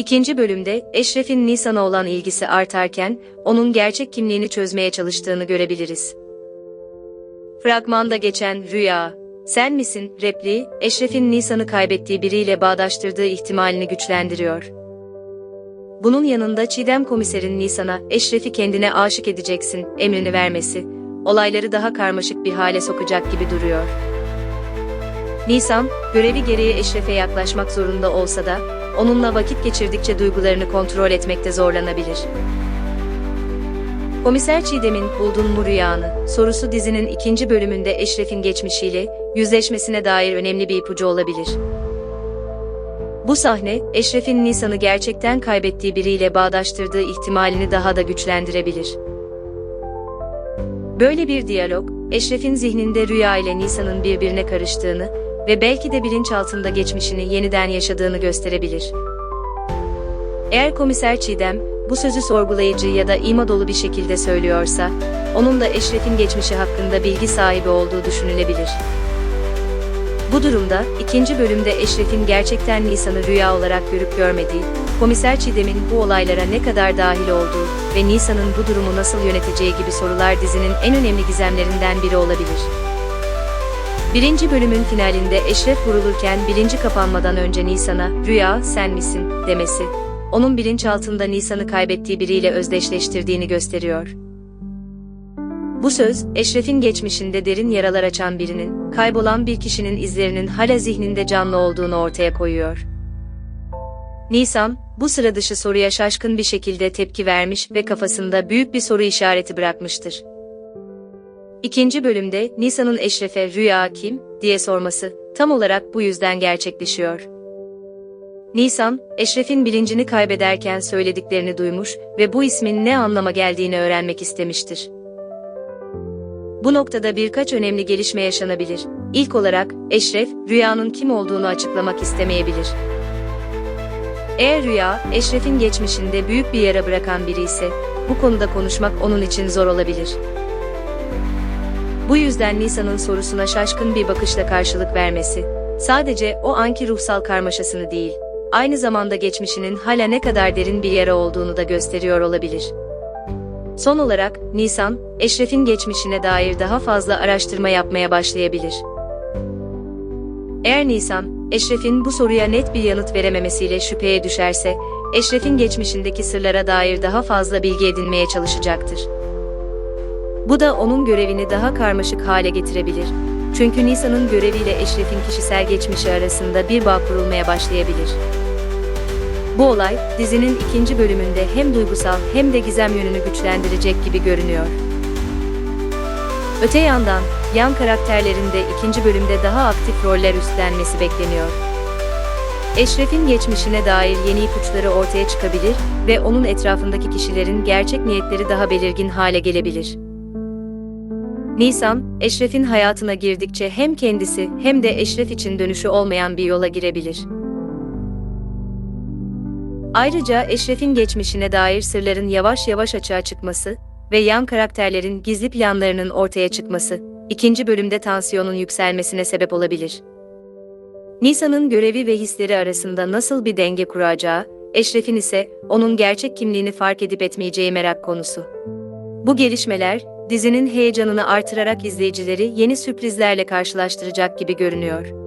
İkinci bölümde Eşref'in Nisan'a olan ilgisi artarken, onun gerçek kimliğini çözmeye çalıştığını görebiliriz. Fragmanda geçen rüya, sen misin repliği, Eşref'in Nisan'ı kaybettiği biriyle bağdaştırdığı ihtimalini güçlendiriyor. Bunun yanında Çiğdem komiserin Nisan'a Eşref'i kendine aşık edeceksin emrini vermesi, olayları daha karmaşık bir hale sokacak gibi duruyor. Nisan, görevi gereği Eşref'e yaklaşmak zorunda olsa da, onunla vakit geçirdikçe duygularını kontrol etmekte zorlanabilir. Komiser Çiğdem'in buldun mu rüyanı sorusu dizinin ikinci bölümünde Eşref'in geçmişiyle yüzleşmesine dair önemli bir ipucu olabilir. Bu sahne, Eşref'in Nisan'ı gerçekten kaybettiği biriyle bağdaştırdığı ihtimalini daha da güçlendirebilir. Böyle bir diyalog, Eşref'in zihninde rüya ile Nisan'ın birbirine karıştığını ve belki de bilinçaltında geçmişini yeniden yaşadığını gösterebilir. Eğer komiser Çiğdem, bu sözü sorgulayıcı ya da ima dolu bir şekilde söylüyorsa, onun da Eşref'in geçmişi hakkında bilgi sahibi olduğu düşünülebilir. Bu durumda, ikinci bölümde Eşref'in gerçekten Nisan'ı rüya olarak görüp görmediği, komiser Çiğdem'in bu olaylara ne kadar dahil olduğu ve Nisan'ın bu durumu nasıl yöneteceği gibi sorular dizinin en önemli gizemlerinden biri olabilir. Birinci bölümün finalinde Eşref vurulurken bilinci kapanmadan önce Nisan'a, rüya sen misin, demesi, onun bilinçaltında Nisan'ı kaybettiği biriyle özdeşleştirdiğini gösteriyor. Bu söz, Eşref'in geçmişinde derin yaralar açan birinin, kaybolan bir kişinin izlerinin hala zihninde canlı olduğunu ortaya koyuyor. Nisan, bu sıra dışı soruya şaşkın bir şekilde tepki vermiş ve kafasında büyük bir soru işareti bırakmıştır. İkinci bölümde Nisan'ın Eşref'e rüya kim diye sorması tam olarak bu yüzden gerçekleşiyor. Nisan, Eşref'in bilincini kaybederken söylediklerini duymuş ve bu ismin ne anlama geldiğini öğrenmek istemiştir. Bu noktada birkaç önemli gelişme yaşanabilir. İlk olarak, Eşref, rüyanın kim olduğunu açıklamak istemeyebilir. Eğer rüya, Eşref'in geçmişinde büyük bir yara bırakan biri ise, bu konuda konuşmak onun için zor olabilir. Bu yüzden Nisan'ın sorusuna şaşkın bir bakışla karşılık vermesi, sadece o anki ruhsal karmaşasını değil, aynı zamanda geçmişinin hala ne kadar derin bir yara olduğunu da gösteriyor olabilir. Son olarak, Nisan, Eşref'in geçmişine dair daha fazla araştırma yapmaya başlayabilir. Eğer Nisan, Eşref'in bu soruya net bir yanıt verememesiyle şüpheye düşerse, Eşref'in geçmişindeki sırlara dair daha fazla bilgi edinmeye çalışacaktır. Bu da onun görevini daha karmaşık hale getirebilir. Çünkü Nisan'ın göreviyle Eşref'in kişisel geçmişi arasında bir bağ kurulmaya başlayabilir. Bu olay, dizinin ikinci bölümünde hem duygusal hem de gizem yönünü güçlendirecek gibi görünüyor. Öte yandan, yan karakterlerin de ikinci bölümde daha aktif roller üstlenmesi bekleniyor. Eşref'in geçmişine dair yeni ipuçları ortaya çıkabilir ve onun etrafındaki kişilerin gerçek niyetleri daha belirgin hale gelebilir. Nisan, Eşref'in hayatına girdikçe hem kendisi hem de Eşref için dönüşü olmayan bir yola girebilir. Ayrıca Eşref'in geçmişine dair sırların yavaş yavaş açığa çıkması ve yan karakterlerin gizli planlarının ortaya çıkması, ikinci bölümde tansiyonun yükselmesine sebep olabilir. Nisan'ın görevi ve hisleri arasında nasıl bir denge kuracağı, Eşref'in ise onun gerçek kimliğini fark edip etmeyeceği merak konusu. Bu gelişmeler, dizinin heyecanını artırarak izleyicileri yeni sürprizlerle karşılaştıracak gibi görünüyor.